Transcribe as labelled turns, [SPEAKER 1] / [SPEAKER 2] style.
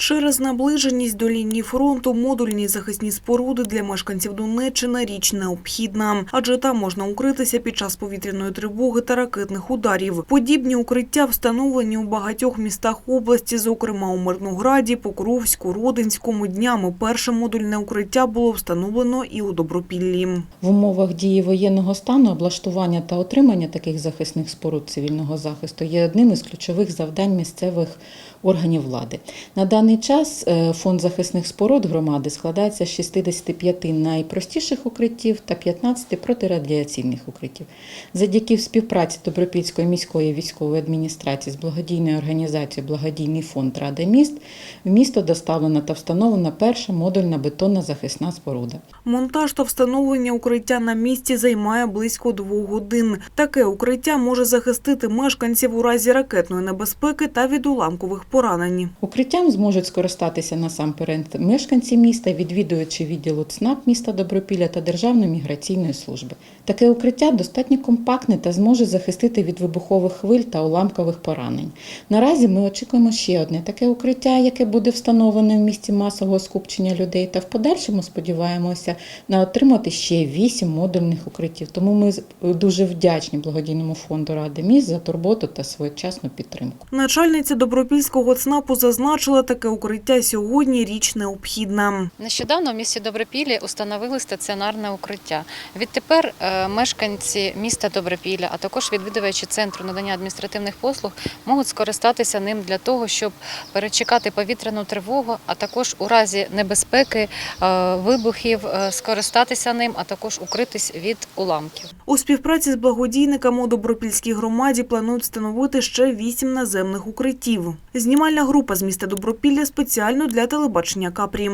[SPEAKER 1] Через наближеність до лінії фронту модульні захисні споруди для мешканців Донеччини річ необхідна, адже там можна укритися під час повітряної тривоги та ракетних ударів. Подібні укриття встановлені у багатьох містах області, зокрема у Мирнограді, Покровську, Родинському. Днями перше модульне укриття було встановлено і у Добропіллі.
[SPEAKER 2] В умовах дії воєнного стану облаштування та отримання таких захисних споруд цивільного захисту є одним із ключових завдань місцевих органів влади. На даний час е, фонд захисних споруд громади складається з 65 найпростіших укриттів та 15 протирадіаційних укриттів. Завдяки співпраці Добропільської міської військової адміністрації з благодійною організацією Благодійний фонд Рада міст в місто доставлена та встановлена перша модульна бетонна захисна споруда.
[SPEAKER 1] Монтаж та встановлення укриття на місці займає близько двох годин. Таке укриття може захистити мешканців у разі ракетної небезпеки та від уламкових поранень.
[SPEAKER 2] Укриттям зможуть скористатися насамперед мешканці міста, відвідувачі відділу ЦНАП міста Добропілля та Державної міграційної служби. Таке укриття достатньо компактне та зможе захистити від вибухових хвиль та уламкових поранень. Наразі ми очікуємо ще одне таке укриття, яке буде встановлене в місці масового скупчення людей. Та в подальшому сподіваємося на отримати ще вісім модульних укриттів. Тому ми дуже вдячні благодійному фонду Ради міст за турботу та своєчасну підтримку.
[SPEAKER 1] Начальниця Добропільського ЦНАПу зазначила, таке укриття сьогодні річ необхідна.
[SPEAKER 3] Нещодавно в місті Добропіллі установили стаціонарне укриття. Відтепер е, мешканці міста Добропілля, а також відвідувачі центру надання адміністративних послуг можуть скористатися ним для того, щоб перечекати повітряну тривогу, а також у разі небезпеки е, вибухів е, скористатися ним, а також укритись від уламків.
[SPEAKER 1] У співпраці з благодійниками у Добропільській громаді планують встановити ще вісім наземних укриттів. Знімальна група з міста Добропілля спеціально для телебачення Капрі.